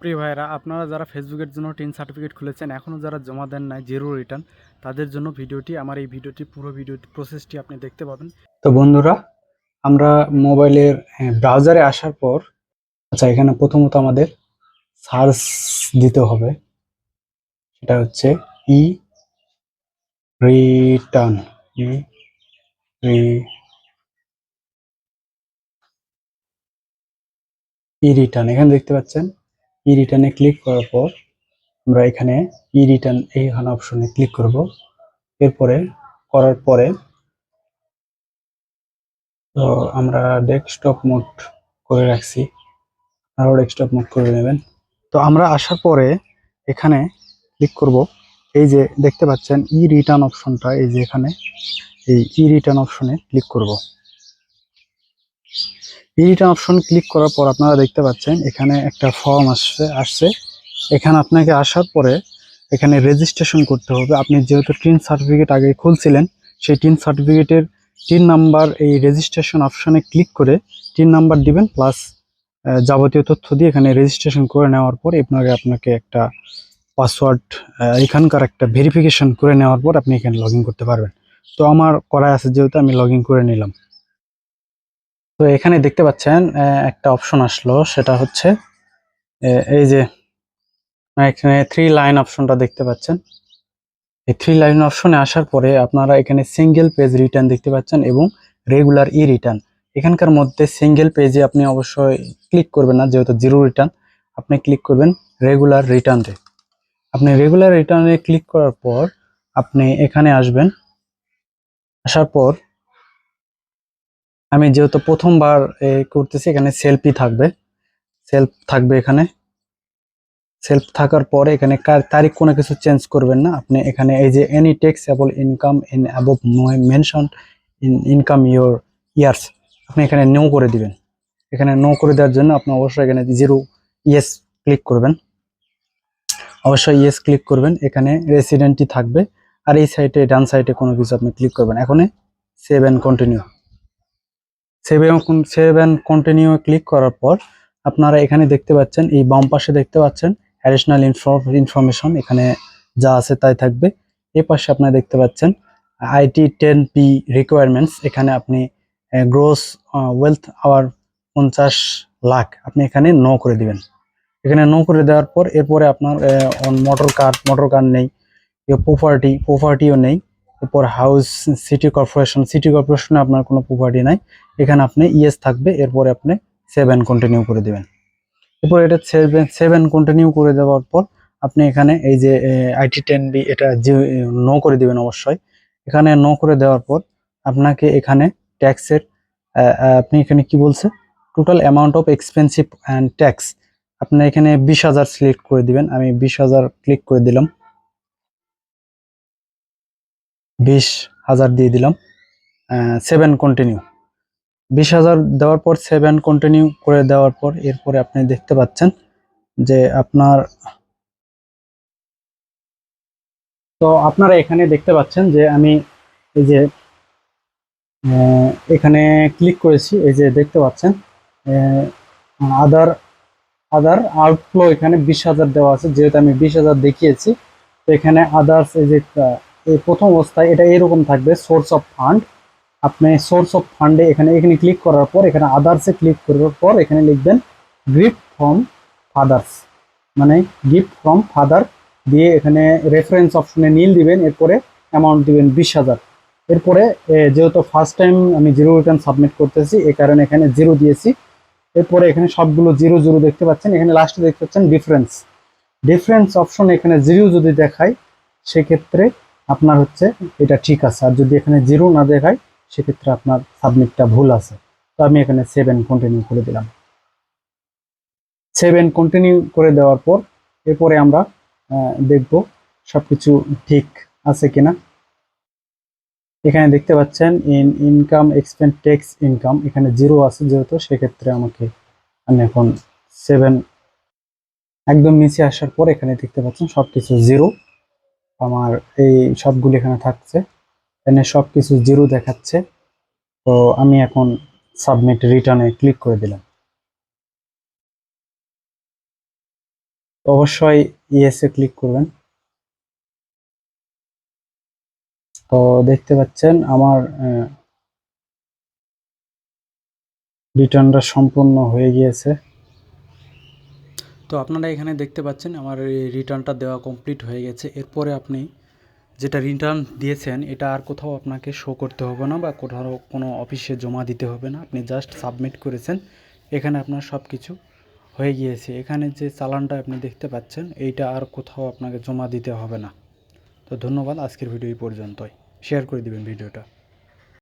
প্রিয় ভাইরা আপনারা যারা ফেসবুকের জন্য টেন সার্টিফিকেট খুলেছেন, এখনও যারা জমা দেন নাই জিরো রিটার্ন তাদের জন্য ভিডিওটি, আমার এই ভিডিওটি, পুরো ভিডিওটি প্রসেসটি আপনি দেখতে পাবেন। তো বন্ধুরা, আমরা মোবাইলের ব্রাউজারে আসার পর আচ্ছা এখানে প্রথমত আমাদের সার্চ দিতে হবে। সেটা হচ্ছে ই রিটার্ন ই ই রিটার্ন এখানে দেখতে পাচ্ছেন? ই রিটার্নে ক্লিক করার পর আমরা এখানে ই রিটার্ন এইখানে অপশনে ক্লিক করব। এরপরে করার পরে তো আমরা ডেস্কটপ মোড করে রাখছি। আরও ডেস্কটপ মোড করে নেবেন। তো আমরা আসার পরে এখানে ক্লিক করব। এই যে দেখতে পাচ্ছেন ই রিটার্ন অপশনটা এই যে এখানে, এই ই রিটার্ন অপশনে ক্লিক করব। ই রিটার্ন অপশন ক্লিক করার পর আপনারা দেখতে পাচ্ছেন, এখানে একটা ফর্ম আসছে আসছে। এখানে আপনাকে আসার পরে এখানে রেজিস্ট্রেশন করতে হবে। আপনি যেহেতু টিন সার্টিফিকেট আগে খুলছিলেন, সেই টিন সার্টিফিকেটের টিন নাম্বার এই রেজিস্ট্রেশন অপশনে ক্লিক করে টিন নাম্বার দিবেন প্লাস যাবতীয় তথ্য দিয়ে এখানে রেজিস্ট্রেশন করে নেওয়ার পর আপনাকে আপনাকে একটা পাসওয়ার্ড এখানকার একটা ভেরিফিকেশন করে নেওয়ার পর আপনি এখানে লগ করতে পারবেন। তো আমার করা আছে যেহেতু আমি লগ করে নিলাম। তো এখানে দেখতে পাচ্ছেন একটা অপশন আসলো, সেটা হচ্ছে এই যে, এখানে থ্রি লাইন অপশনটা দেখতে পাচ্ছেন। এই থ্রি লাইন অপশনে আসার পরে আপনারা এখানে সিঙ্গেল পেজ রিটার্ন দেখতে পাচ্ছেন এবং রেগুলার ই রিটার্ন এখানকার মধ্যে সিঙ্গেল পেজে আপনি অবশ্যই ক্লিক করবেন না, যেহেতু জিরো রিটার্ন আপনি ক্লিক করবেন রেগুলার রিটার্নে আপনি রেগুলার রিটার্নে ক্লিক করার পর আপনি এখানে আসবেন, আসার পর আমি যেহেতু প্রথমবার করতেছি, এখানে সেলফি থাকবে। সেলফ থাকবে এখানে। সেলফ থাকার পরে এখানে তারিখ কোনো কিছু চেঞ্জ করবেন না। আপনি এখানে এই যে any taxable income in above mention in income your years আপনি এখানে নো করে দিবেন। এখানে নো করে দেওয়ার জন্য আপনি অবশ্যই এখানে জিরো ইয়েস ক্লিক করবেন। অবশ্যই ইয়েস ক্লিক করবেন। এখানে রেসিডেন্টই থাকবে। আর এই সাইডে ডান সাইডে কোনো কিছু আপনি ক্লিক করবেন এখন save and continue save save and continue click করার পর আপনারা এখানে দেখতে পাচ্ছেন, এই বাম পাশে দেখতে পাচ্ছেন অ্যাডিশনাল ইনফরমেশন এখানে যা আছে তাই থাকবে। এই পাশে আপনারা দেখতে পাচ্ছেন আইটি টেন পি রিকোয়ারমেন্টস এখানে আপনি গ্রোস ওয়েলথ আওয়ার পঞ্চাশ লাখ আপনি এখানে নো করে দিবেন। এখানে নো করে দেওয়ার পর এরপরে আপনার মোটর কার মোটর কার নেই প্রপার্টি প্রপার্টিও নেই। এরপর হাউস সিটি কর্পোরেশন সিটি কর্পোরেশনে আপনার কোনো প্রপার্টি নাই। এখানে আপনি ইয়েস থাকবে, এরপরে আপনি সেভেন কন্টিনিউ করে দেবেন। এরপর এটা সেভেন সেভেন কন্টিনিউ করে দেওয়ার পর আপনি এখানে এই যে আইটি টেন বি এটা নো করে দিবেন অবশ্যই। এখানে নো করে দেওয়ার পর আপনাকে এখানে ট্যাক্সের আপনি এখানে কি বলছে? Total amount of expensive and tax আপনি এখানে বিশ হাজার সিলেক্ট করে দিবেন, আমি বিশ হাজার ক্লিক করে দিলাম। বিশ হাজার দিয়ে দিলাম সেভেন কন্টিনিউ বিশ হাজার দেওয়ার পর সেভেন কন্টিনিউ করে দেওয়ার পর এরপরে আপনি দেখতে পাচ্ছেন যে আপনার তো আপনারা এখানে দেখতে পাচ্ছেন যে আমি এই যে এখানে ক্লিক করেছি, এই যে দেখতে পাচ্ছেন আদার আদার আউটফ্লো এখানে বিশ হাজার দেওয়া আছে, যেহেতু আমি বিশ হাজার দেখিয়েছি, তো এখানে আদার্স এই যে প্রথম অবস্থায় এটা এরকম থাকবে সোর্স অফ ফান্ড আপনি সোর্স অফ ফান্ডে এখানে এখানে ক্লিক করার পর, এখানে আদার্সে ক্লিক করার পর এখানে লিখবেন গিফট ফ্রম ফাদার্স মানে গিফট ফ্রম ফাদার দিয়ে এখানে রেফারেন্স অপশনে নীল দিবেন, এরপরে অ্যামাউন্ট দিবেন বিশ হাজার। এরপরে যেহেতু ফার্স্ট টাইম আমি জিরো রিটার্ন সাবমিট করতেছি এই কারণে এখানে জিরো দিয়েছি। এরপরে এখানে সবগুলো জিরো জিরো দেখতে পাচ্ছেন, এখানে লাস্টে দেখতে পাচ্ছেন ডিফারেন্স ডিফারেন্স অপশন এখানে জিরো যদি দেখায় সেক্ষেত্রে আপনার হচ্ছে এটা ঠিক আছে। আর যদি এখানে জিরো না দেখায় সেক্ষেত্রে আপনার সাবমিটটা ভুল আছে। তো আমি এখানে সেভ সেভেন কন্টিনিউ করে দিলাম। সেভ সেভেন কন্টিনিউ করে দেওয়ার পর, এরপরে আমরা দেখব সবকিছু ঠিক আছে কিনা। এখানে দেখতে পাচ্ছেন in income expense tax income এখানে জিরো আছে যেহেতু, সেক্ষেত্রে আমাকে আমি এখন সেভেন একদম নিচে আসার পর এখানে দেখতে পাচ্ছেন সবকিছু জিরো আমার এই সবগুলি এখানে থাকছে। এখানে সবকিছু জিরো দেখাচ্ছে। তো আমি এখন সাবমিট রিটার্নে ক্লিক করে দিলাম। অবশ্যই ইয়েসে ক্লিক করবেন। তো দেখতে পাচ্ছেন আমার রিটার্নটা সম্পূর্ণ হয়ে গিয়েছে। তো আপনারা এখানে দেখতে পাচ্ছেন আমার রিটার্নটা দেওয়া কমপ্লিট হয়ে গেছে। এরপরে আপনি যেটা রিটার্ন দিয়েছেন, এটা আর কোথাও আপনাকে শো করতে হবে না বা কোথাও কোনো অফিসে জমা দিতে হবে না। আপনি জাস্ট সাবমিট করেছেন, এখানে আপনার সব কিছু হয়ে গিয়েছে। এখানে যে চালানটা আপনি দেখতে পাচ্ছেন, এইটা আর কোথাও আপনাকে জমা দিতে হবে না। তো ধন্যবাদ, আজকের ভিডিও এই পর্যন্তই। শেয়ার করে দিবেন ভিডিওটা